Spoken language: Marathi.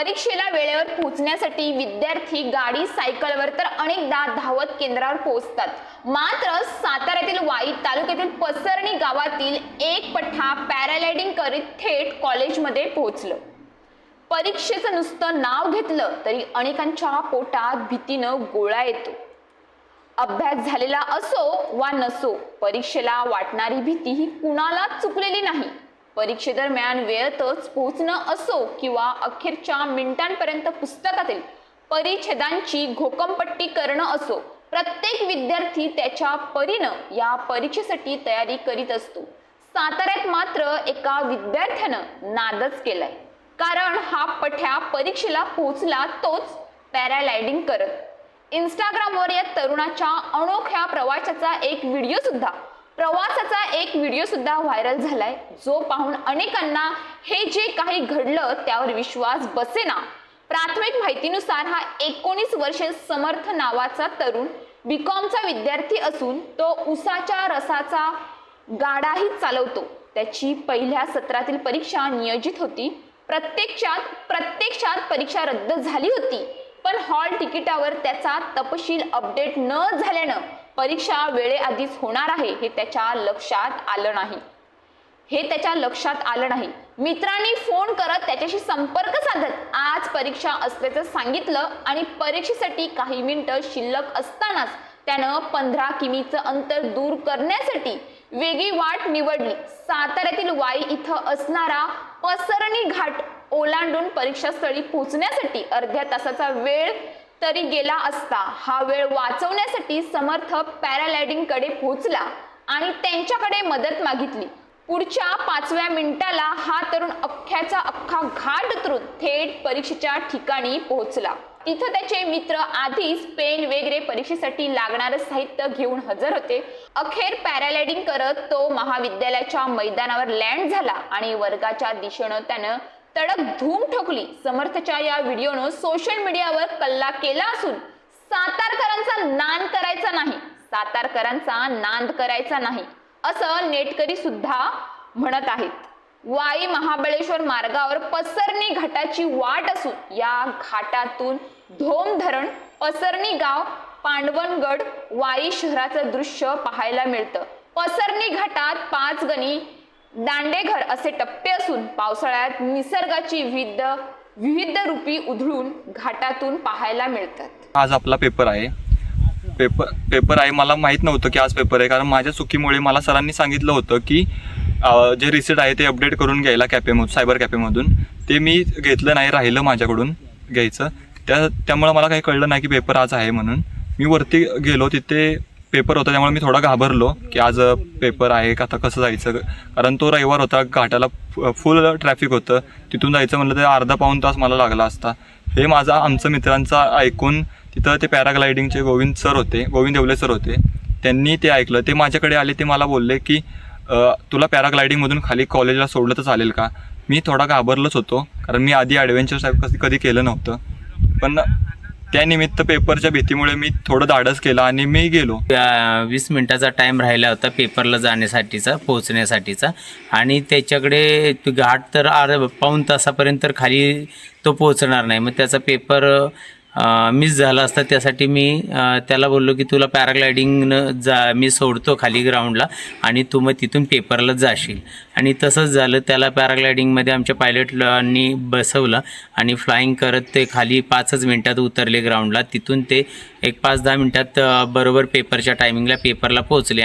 परीक्षेला वेळेवर पोहोचण्यासाठी विद्यार्थी गाडी सायकलवर तर अनेकदा धावत केंद्रावर पोहोचतात. मात्र साताऱ्यातील वाई तालुक्यातील पसरणी गावातील एक पठ्ठा पॅरालायडिंग करीत थेट कॉलेजमध्ये पोहोचलं. परीक्षेचं नुसतं नाव घेतलं तरी अनेकांच्या पोटात भीतीनं गोळा येतो. अभ्यास झालेला असो वा नसो परीक्षेला वाटणारी भीती ही कुणालाच चुकलेली नाही. परीक्षेदरम्यान वेळेतच पोहोचणं असो किंवा अखेरच्या मिनिटांपर्यंत पुस्तकातील परिच्छेदांची घोकमपट्टी करणं असो प्रत्येक विद्यार्थी त्याच्या परीनं या परीक्षेसाठी तयारी करीत असतो. साताऱ्यात मात्र एका विद्यार्थ्यानं नादच केलाय. कारण हा पठ्या परीक्षेला पोहोचला तोच पॅरालायडिंग करत. इंस्टाग्रामवर या तरुणाच्या अनोख्या प्रवासाचा एक व्हिडिओ सुद्धा प्रवासाचा एक व्हिडिओ सुद्धा व्हायरल झालाय. जो पाहून अनेकांना हे जे काही घडलं त्यावर विश्वास बसेना. प्राथमिक माहितीनुसार हा एकोणीस वर्षे समर्थ नावाचा तरुण बीकॉमचा विद्यार्थी असून तो उसाच्या रसाचा गाडाही चालवतो. त्याची पहिल्या सत्रातील परीक्षा नियोजित होती. प्रत्यक्षात प्रत्यक्षात परीक्षा रद्द झाली होती. पण हॉल तिकिटावर त्याचा तपशील अपडेट न झाल्यानं परीक्षा वेळेआधीच होणार आहे हे त्याच्या लक्षात आलं नाही. हे त्याच्या लक्षात आलं नाही. मित्रांनी फोन करत त्याच्याशी संपर्क साधत आज परीक्षा असल्याचं सांगितलं आणि परीक्षेसाठी काही मिनिटं शिल्लक असतानाच त्यानं पंधरा किमीचं अंतर दूर करण्यासाठी वेगळी वाट निवडली. साताऱ्यातील वाई इथं असणारा पसरणी घाट ओलांडून परीक्षास्थळी पोहोचण्यासाठी अर्ध्या तासाचा वेळ तरी गेला असता. हा वेळ वाचवण्यासाठी समर्थ पॅरालायडिंगकडे पोहोचला आणि त्यांच्याकडे मदत मागितली. पुढच्या पाचव्या मिनिटाला हा तरुण अख्ख्याचा अख्खा घाट उतरून थेट परीक्षेच्या ठिकाणी पोहोचला. तिथं त्याचे मित्र आधीच पेन वगैरे परीक्षेसाठी लागणारं साहित्य घेऊन हजर होते. अखेर पॅरालायडिंग करत तो महाविद्यालयाच्या मैदानावर लँड झाला आणि वर्गाच्या दिशेनं त्यानं तडक धूम ठोकली. समर्थच्या या व्हिडिओनं सोशल मीडियावर कल्ला केला असून सातारकरांचा नांद करायचा नाही. सातारकरांचा नांद करायचा नाही. असं नेटकरी सुद्धा म्हणत आहेत. वाई महाबळेश्वर मार्गावर पसरणी घाटाची वाट असून या घाटातून धोम धरण पसरणी गाव पांडवनगड वाई शहराचं दृश्य पाहायला मिळतं. पसरणी घाटात पाच गणी दांडेघर असे टप्पे असून पावसाळ्यात निसर्गाची विविध विविध रूपी उधळून घाटातून पाहायला मिळतात. आज आपला पेपर आहे. पेपर पेपर आहे मला माहीत नव्हतं की आज पेपर आहे. कारण माझ्या चुकीमुळे मला सरांनी सांगितलं होतं की जे रिसिट आहे ते अपडेट करून घ्यायला कॅफेमधून सायबर कॅफेमधून ते मी घेतलं नाही राहिलं माझ्याकडून घ्यायचं. त्या त्यामुळं मला काही कळलं नाही की पेपर आज आहे म्हणून. मी वरती गेलो तिथे पेपर होता त्यामुळे मी थोडा घाबरलो की आज पेपर आहे का आता कसं जायचं? कारण तो रविवार होता घाटाला फुल ट्रॅफिक होतं. तिथून जायचं म्हणलं तर अर्धा पाऊण तास मला लागला असता. हे माझा आमचं मित्रांचा ऐकून तिथं ते पॅराग्लायडिंगचे गोविंद सर होते गोविंद देवले सर होते. त्यांनी ते ऐकलं. ते माझ्याकडे आले ते मला बोलले की तुला पॅराग्लायडिंगमधून खाली कॉलेजला सोडलं तर चालेल का? मी थोडा घाबरलोच होतो कारण मी आधी ॲडव्हेंचर टाईप कसं कधी केलं नव्हतं. पण त्यानिमित्त पेपरच्या भीतीमुळे मी थोडं धाडस केलं आणि मी गेलो. त्या वीस मिनिटाचा टाईम राहिला होता पेपरला जाण्यासाठीचा पोहोचण्यासाठीचा. आणि त्याच्याकडे घाट तर अर्ध पाऊण तासापर्यंत तर खाली तो पोहोचणार नाही. मग त्याचा पेपर मिस झाला असता त्यासाठी मी त्याला बोललो की तुला पॅराग्लायडिंगनं जा मी सोडतो खाली ग्राउंडला आणि तू मग तिथून पेपरला जाशील. आणि तसंच झालं त्याला पॅराग्लायडिंगमध्ये आमच्या पायलटनी बसवलं आणि फ्लाईंग करत ते खाली पाचच मिनटात उतरले ग्राउंडला तिथून ते एक पाच दहा मिनटात बरोबर पेपरच्या टायमिंगला पेपरला पोहोचले